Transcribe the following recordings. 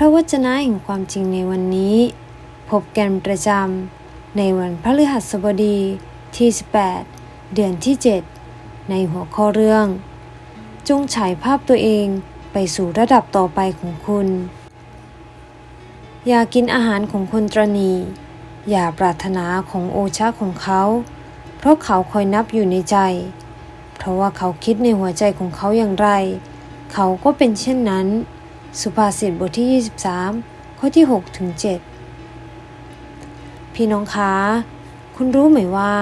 พระวจนะแห่งความจริงในวันนี้ พบกันประจำในวันพฤหัสบดีที่ 18 เดือนที่ 7 ในหัวข้อเรื่อง จงฉายภาพตัวเองไปสู่ระดับต่อไปของคุณ อย่ากินอาหารของคนตรณีอย่าปรารถนาของโอชาของเขา เพราะเขาคอยนับอยู่ในใจ เพราะว่าเขาคิดในหัวใจของเขาอย่างไร เขาก็เป็นเช่นนั้น สุภาษิตบทที่ 23 ข้อที่6ถึง7พี่น้องคะคุณรู้ไหมว่า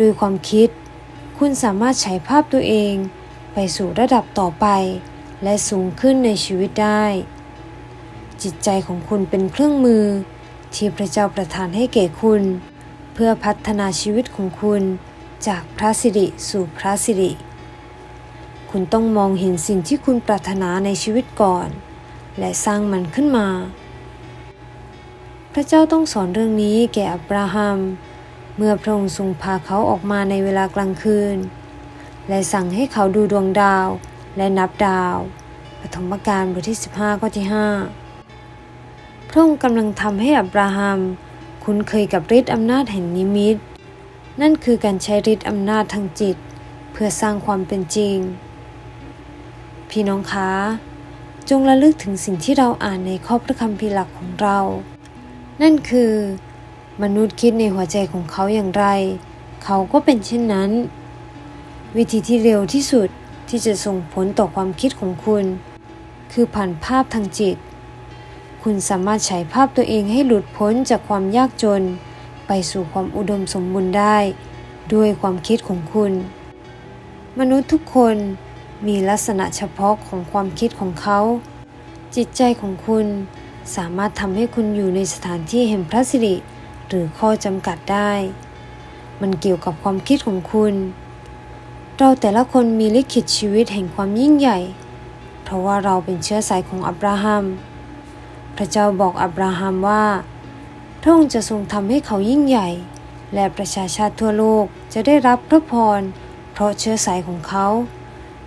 ด้วยความคิด คุณสามารถฉายภาพตัวเอง ไปสู่ระดับต่อไป และสูงขึ้นในชีวิตได้ จิตใจของคุณเป็นเครื่องมือ ที่พระเจ้าประทานให้แก่คุณ เพื่อพัฒนาชีวิตของคุณจากพระสิริสู่พระสิริ คุณต้องมองเห็นสิ่งที่คุณปรารถนาในชีวิตก่อน และสร้างมันขึ้นมา พระเจ้าต้องสอนเรื่องนี้แก่อับราฮัม เมื่อพระองค์ทรงพาเขาออกมาในเวลากลางคืน และสั่งให้เขาดูดวงดาวและนับดาวปฐมกาลบทที่ 15 ข้อที่ 5 พระองค์กำลังทำให้อับราฮัม คุ้นเคยกับฤทธิ์อำนาจแห่งนิมิต นั่นคือการใช้ฤทธิ์อำนาจทางจิต เพื่อสร้างความเป็นจริง พี่น้องคะ จงระลึกถึงสิ่งที่เราอ่านในข้อพระคัมภีร์หลักของเรา นั่นคือ มนุษย์คิดในหัวใจของเขาอย่างไร เขาก็เป็นเช่นนั้น วิธีที่เร็วที่สุดที่จะส่งผลต่อความคิดของคุณ คือผ่านภาพทางจิต คุณสามารถฉายภาพตัวเองให้หลุดพ้นจากความยากจน ไปสู่ความอุดมสมบูรณ์ได้ ด้วยความคิดของคุณ มนุษย์ทุกคน มีลักษณะเฉพาะของความคิดของเขา จิตใจของคุณสามารถทำให้คุณอยู่ในสถานที่แห่งพระสิริหรือข้อจำกัดได้ มันเกี่ยวกับความคิดของคุณ เราแต่ละคนมีลิขิตชีวิตแห่งความยิ่งใหญ่ เพราะว่าเราเป็นเชื้อสายของอับราฮัม พระเจ้าบอกอับราฮัมว่าพระองค์จะทรงทำให้เขายิ่งใหญ่ และประชาชาติทั่วโลกจะได้รับพระพรเพราะเชื้อสายของเขา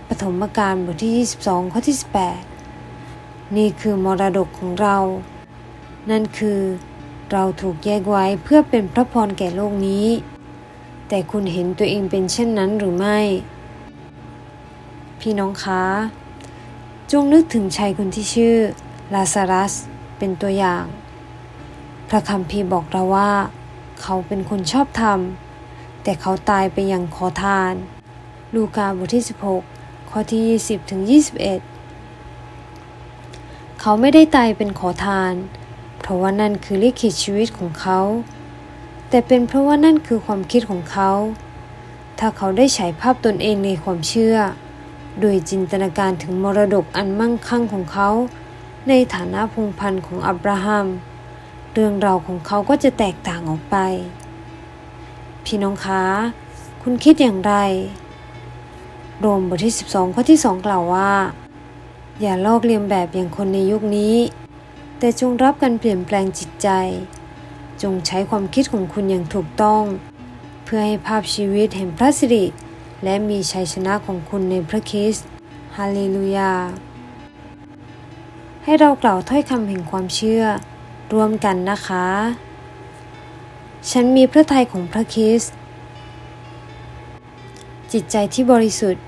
ปฐมกาลบทที่ 22 ข้อที่ 18 นี่คือมรดกของเรา นั่นคือเราถูกแยกไว้เพื่อเป็นพระพรแก่โลกนี้ แต่คุณเห็นตัวเองเป็นเช่นนั้นหรือไม่ พี่น้องคะ จงนึกถึงชายคนที่ชื่อลาซารัสเป็นตัวอย่าง พระคัมภีร์บอกเราว่า เขาเป็นคนชอบธรรม แต่เขาตายไปอย่างขอทาน ลูกาบทที่ 16 ข้อที่ 20ถึง21 เขาไม่ได้ตายเป็นขอทาน เพราะว่านั่นคือลิขิตชีวิตของเขา แต่เป็นเพราะว่านั่นคือความคิดของเขา ถ้าเขาได้ฉายภาพตนเองในความเชื่อ โดยจินตนาการถึงมรดกอันมั่งคั่งของเขา ในฐานะพงพันธ์ของอับราฮัม เรื่องราวของเขาก็จะแตกต่างออกไป พี่น้องคะ คุณคิดอย่างไร โรมบทที่ 12 ข้อที่ 2 กล่าวว่า อย่าลอกเลียนแบบอย่างคนในยุคนี้ แต่จงรับการเปลี่ยนแปลงจิตใจ จงใช้ความคิดของคุณอย่างถูกต้อง เพื่อให้ภาพชีวิตแห่งพระสิริ และมีชัยชนะของคุณในพระคริสต์ฮาเลลูยา ให้เรากล่าวถ้อยคำแห่งความเชื่อร่วมกันนะคะ ฉันมีพระทัยของพระคริสต์ จิตใจที่บริสุทธิ์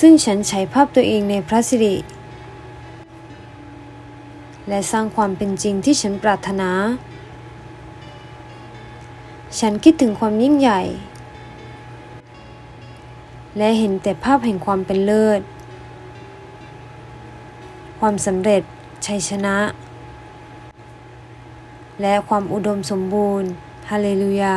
ซึ่งฉันใช้ภาพตัวเองในพระสิริ และสร้างความเป็นจริงที่ฉันปรารถนา ฉันคิดถึงความยิ่งใหญ่ และเห็นแต่ภาพแห่งความเป็นเลิศ ความสำเร็จ ชัยชนะ และความอุดมสมบูรณ์ ฮาเลลูยา